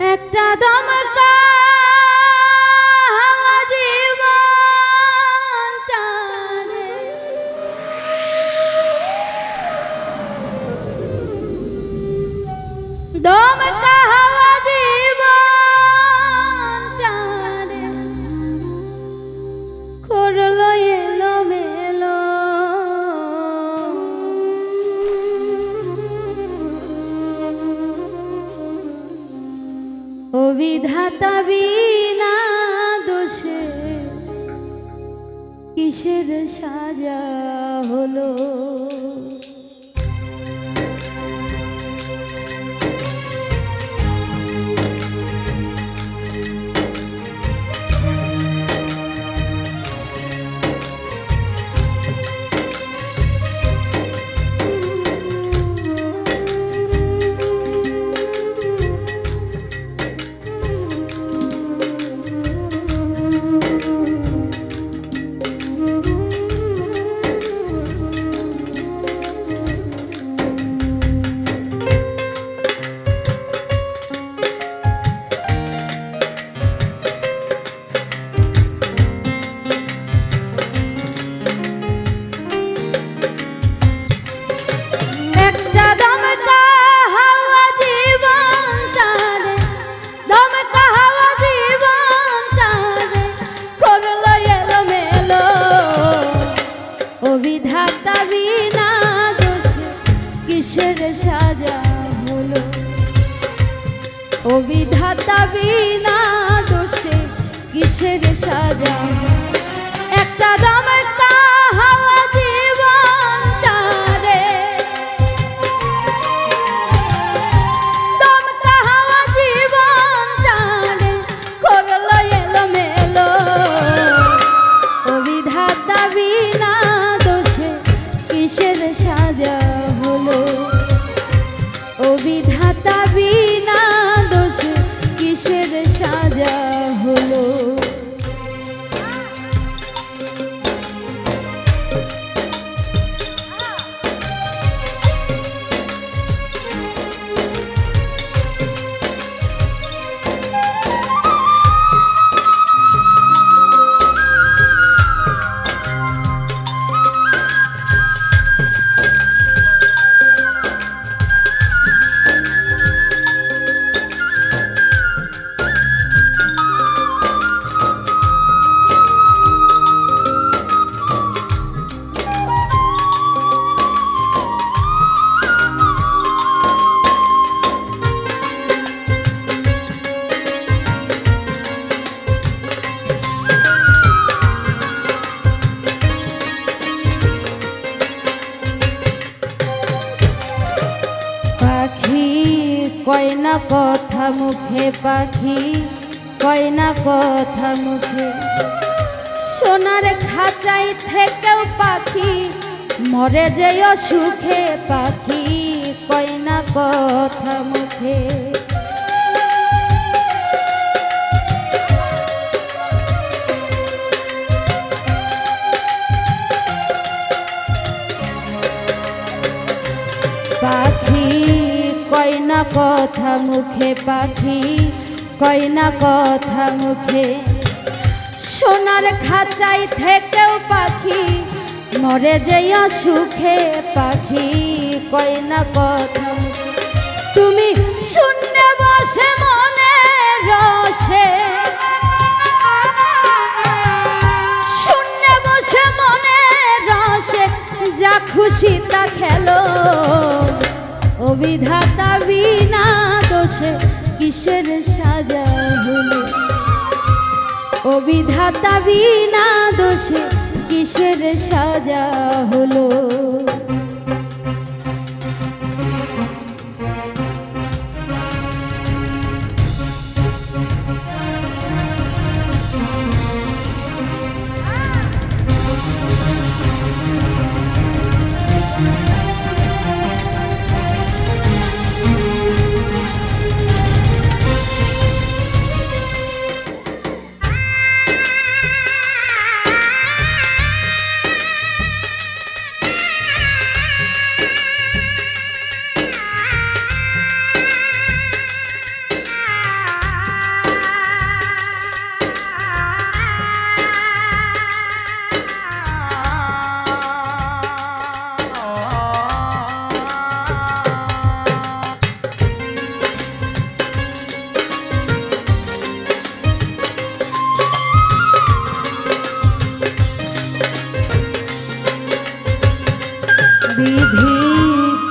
একটা দমকা বিধাতা বিনা দোষে কিসের সাজা হলো? ও বিধাতা বিনা দোষে কিসের সাজা? একটা দমকা কয় না কথা মুখে পাখি কয় না কথা মুখে। সোনার খাঁচাই থেকেও পাখি, মরে যেও সুখে পাখি কয় না কথা মুখে। পাখি কয় না কথা মুখে পাখি কয় না কথা মুখে। সোনার খাঁচাই থেকেও পাখি, মরে যেও সুখে পাখি কয় না কথা তুমি শূন্য বসে মনে রসে শূন্য বসে মনে রসে, যা খুশি তা খেলো অবিধাতা বিনা দোষে কিসের সাজা হলো? ও বিধাতা বিনা দোষে কিসের সাজা হলো?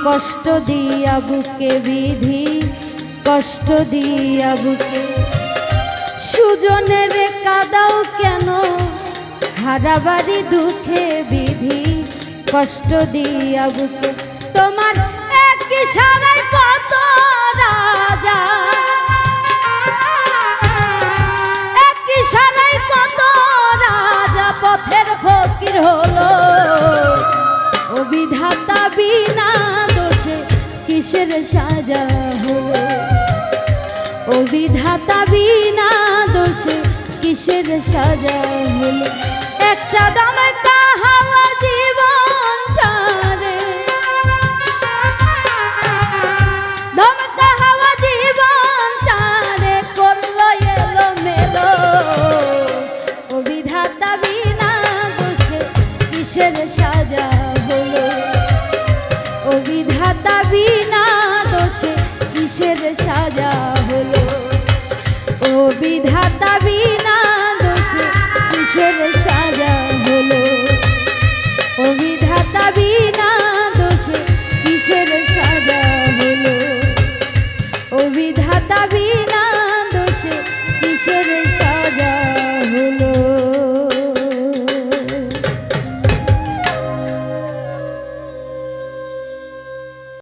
কষ্ট দিয়া বুকে বিধি, কষ্ট দিয়া বুকে। সুজনের কাদাও কেন? হারাবারি দুঃখে বিধি, কষ্ট দিয়া বুকে। তোমার এক ইশারায় কত রাজা? এক ইশারায় কত রাজা? পথের ফকির হলো ও বিধাতা বিনা কিসের সাজা হল। ও বিধাতা বিনা দোষে কিসের সাজা হলো? একটা দামে দম কাহাওয়া বিনা কিসের সাজা বিধাতা বিনা দোষে কিসের সাজা হলো। বিধাতা বিনা দোষে কিসের সাজা হলো। বিধাতা বিনা দোষে কিসের সাজা